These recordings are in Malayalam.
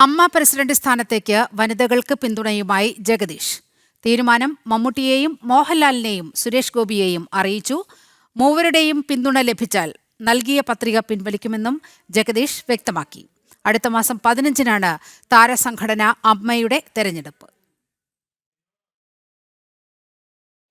അമ്മ പ്രസിഡന്റ് സ്ഥാനത്തേക്ക് വനിതകൾക്ക് പിന്തുണയുമായി ജഗദീഷ്. തീരുമാനം മമ്മൂട്ടിയെയും മോഹൻലാലിനെയും സുരേഷ് ഗോപിയെയും അറിയിച്ചു. മൂവരുടെയും പിന്തുണ ലഭിച്ചാൽ നൽകിയ പത്രിക പിൻവലിക്കുമെന്നും ജഗദീഷ് വ്യക്തമാക്കി. അടുത്ത മാസം പതിനഞ്ചിനാണ് താരസംഘടന അമ്മയുടെ തെരഞ്ഞെടുപ്പ്.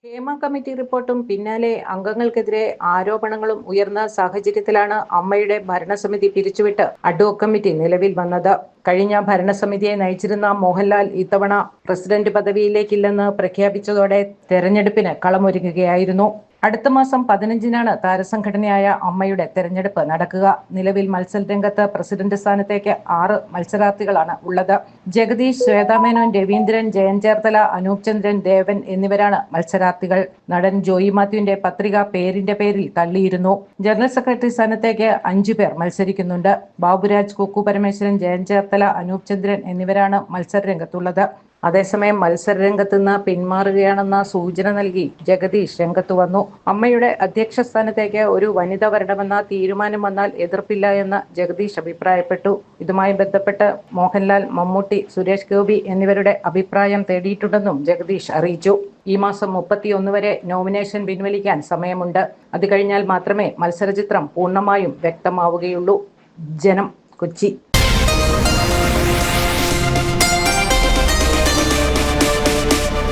ഹേമ കമ്മിറ്റി റിപ്പോർട്ടും പിന്നാലെ അംഗങ്ങൾക്കെതിരെ ആരോപണങ്ങളും ഉയർന്ന സാഹചര്യത്തിലാണ് അമ്മയുടെ ഭരണസമിതി പിരിച്ചുവിട്ട് അഡ്വോക് കമ്മിറ്റി നിലവിൽ വന്നത്. കഴിഞ്ഞ ഭരണസമിതിയെ നയിച്ചിരുന്ന മോഹൻലാൽ ഇത്തവണ പ്രസിഡന്റ് പദവിയിലേക്കില്ലെന്ന് പ്രഖ്യാപിച്ചതോടെ തെരഞ്ഞെടുപ്പിന് കളമൊരുങ്ങുകയായിരുന്നു. അടുത്ത മാസം പതിനഞ്ചിനാണ് താരസംഘടനയായ അമ്മയുടെ തെരഞ്ഞെടുപ്പ് നടക്കുക. നിലവിൽ മത്സരരംഗത്ത് പ്രസിഡന്റ് സ്ഥാനത്തേക്ക് ആറ് മത്സരാർത്ഥികളാണ് ഉള്ളത്. ജഗദീഷ് ശ്വേതാമേനോൻ രവീന്ദ്രൻ ജയൻ ചേർത്തല അനൂപ് ചന്ദ്രൻ ദേവൻ എന്നിവരാണ് മത്സരാർത്ഥികൾ. നടൻ ജോയി മാത്യുവിന്റെ പത്രിക പേരിന്റെ പേരിൽ തള്ളിയിരുന്നു. ജനറൽ സെക്രട്ടറി സ്ഥാനത്തേക്ക് അഞ്ചു പേർ മത്സരിക്കുന്നുണ്ട്. ബാബുരാജ് കുക്കു പരമേശ്വരൻ ജയൻ ചേർത്തല അനൂപ് ചന്ദ്രൻ എന്നിവരാണ് മത്സരരംഗത്തുള്ളത്. അതേസമയം മത്സര രംഗത്ത് നിന്ന് പിന്മാറുകയാണെന്ന സൂചന നൽകി ജഗദീഷ് രംഗത്ത് വന്നു. അമ്മയുടെ അധ്യക്ഷ സ്ഥാനത്തേക്ക് ഒരു വനിത വരണമെന്ന തീരുമാനം വന്നാൽ എതിർപ്പില്ല എന്ന് ജഗദീഷ് അഭിപ്രായപ്പെട്ടു. ഇതുമായി ബന്ധപ്പെട്ട് മോഹൻലാൽ മമ്മൂട്ടി സുരേഷ് ഗോപി എന്നിവരുടെ അഭിപ്രായം തേടിയിട്ടുണ്ടെന്നും ജഗദീഷ് അറിയിച്ചു. ഈ മാസം മുപ്പത്തിയൊന്ന് വരെ നോമിനേഷൻ പിൻവലിക്കാൻ സമയമുണ്ട്. അത് കഴിഞ്ഞാൽ മാത്രമേ മത്സരചിത്രം പൂർണമായും വ്യക്തമാവുകയുള്ളൂ. ജനം കൊച്ചി.